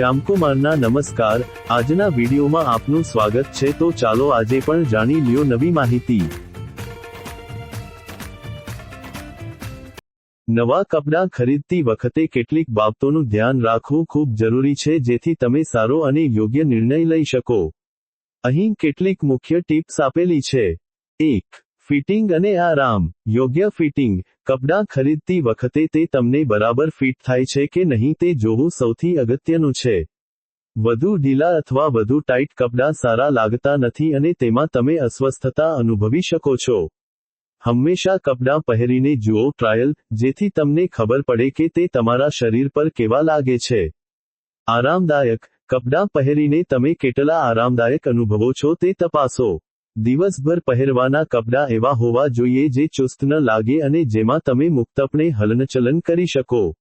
શ્યામકુમારના નમસ્કાર. આજના વિડીયોમાં આપનું સ્વાગત છે. તો ચાલો આજે પણ જાણી લ્યો નવી માહિતી. નવા કપડાં ખરીદતી વખતે કેટલીક બાબતોનું ધ્યાન રાખવું ખૂબ જરૂરી છે, જેથી તમે સારો અને યોગ્ય નિર્ણય લઈ શકો. અહીં કેટલીક મુખ્ય ટિપ્સ આપેલી છે. એક ફિટિંગ અને આરામ. યોગ્ય ફિટિંગ. કપડાં ખરીદતી વખતે તે તમને બરાબર ફિટ થાય છે કે નહીં તે જોવું સૌથી અગત્યનું છે. વધુ ઢીલા અથવા વધુ ટાઈટ કપડાં સારા લાગતા નથી અને તેમાં તમે અસ્વસ્થતા અનુભવી શકો છો. હંમેશા કપડાં પહેરીને જુઓ ટ્રાયલ, જેથી તમને ખબર પડે કે તે તમારા શરીર પર કેવા લાગે છે. આરામદાયક. કપડાં પહેરીને તમે કેટલા આરામદાયક અનુભવો છો તે તપાસો. દિવસભર પહેરવાના કપડાં એવા હોવા જોઈએ જે ચુસ્ત ન લાગે અને જેમાં તમે મુક્તપણે હલનચલન કરી શકો.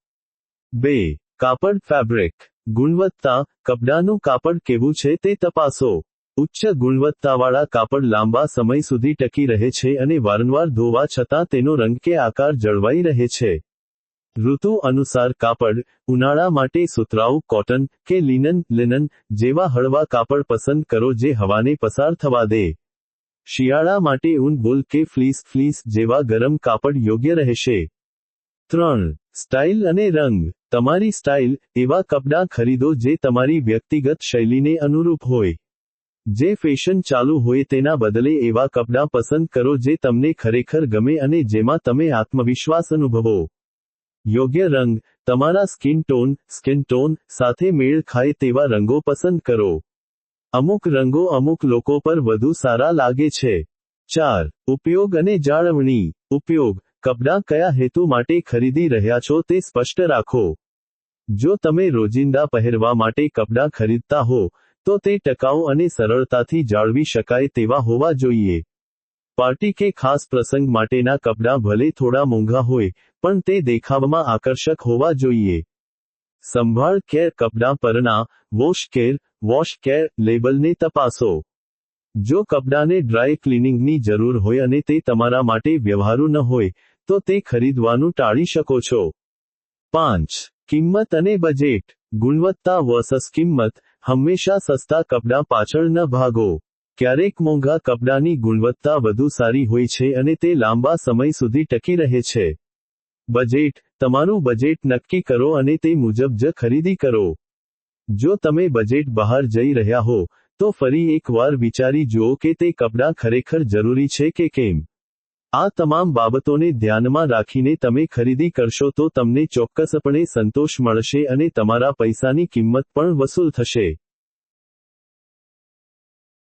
બે, કાપડ ફેબ્રિક ગુણવત્તા. કપડાનું કાપડ કેવું છે તે તપાસો. ઉચ્ચ ગુણવત્તાવાળા કાપડ લાંબા સમય સુધી ટકી રહે છે અને વારંવાર ધોવા છતાં તેનો રંગ કે આકાર જળવાઈ રહે છે. ઋતુ અનુસાર કાપડ ઉનાળા માટે સુતરાઉ, કોટન કે લિનન લિનન જેવા હળવા કાપડ પસંદ કરો જે હવાને પસાર થવા દે. શિયાળા માટે ઊન બુલ કે ફ્લીસ ફ્લીસ જેવા ગરમ કાપડ યોગ્ય રહેશે. ત્રણ, સ્ટાઇલ અને રંગ. તમારી સ્ટાઇલ એવા કપડાં ખરીદો જે તમારી વ્યક્તિગત શૈલીને અનુરૂપ હોય. જે ફેશન ચાલુ હોય તેના બદલે એવા કપડાં પસંદ કરો જે તમને ખરેખર ગમે અને જેમાં તમે આત્મવિશ્વાસ અનુભવો. યોગ્ય રંગ. તમારા સ્કિન ટોન સ્કિન ટોન સાથે મેળ ખાય તેવા રંગો પસંદ કરો. અમુક રંગો અમુક લોકો પર વધુ સારા લાગે છે. ચાર, ઉપયોગ અને જાળવણી. ઉપયોગ, કપડાં કયા હેતુ માટે ખરીદી રહ્યા છો તે સ્પષ્ટ રાખો. જો તમે રોજિંદા પહેરવા માટે કપડાં ખરીદતા હો, તો તે ટકાઉ અને સરળતાથી જાળવી શકાય તેવા હોવા જોઈએ. પાર્ટી કે ખાસ પ્રસંગ માટેના કપડાં ભલે થોડા મોંઘા હોય, પણ તે દેખાવમાં આકર્ષક હોવા જોઈએ. સંભાળ કેર કપડાં પરના વોશ કેર વોશ કેર લેબલને તપાસો. જો કપડાને ડ્રાય ક્લિનિંગની જરૂર હોય અને તે તમારા માટે વ્યવહારુ ન હોય, તો તે ખરીદવાનું ટાળી શકો છો. પાંચ. કિંમત અને બજેટ. ગુણવત્તા વર્સસ કિંમત. હંમેશા સસ્તા કપડાં પાછળ ન ભાગો. ક્યારેક મોંઘા કપડાની ગુણવત્તા વધુ સારી હોય છે અને તે લાંબા સમય સુધી ટકી રહે છે. બજેટ, તમારું બજેટ નક્કી કરો અને તે મુજબ જ ખરીદી કરો. જો તમે બજેટ બહાર જઈ રહ્યા હો, તો ફરી એકવાર વિચારી જુઓ કે તે કપડાં ખરેખર જરૂરી છે કે કેમ. આ તમામ બાબતોને ધ્યાનમાં રાખીને તમે ખરીદી કરશો તો તમને ચોક્કસપણે સંતોષ મળશે અને તમારા પૈસાની કિંમત પણ વસૂલ થશે.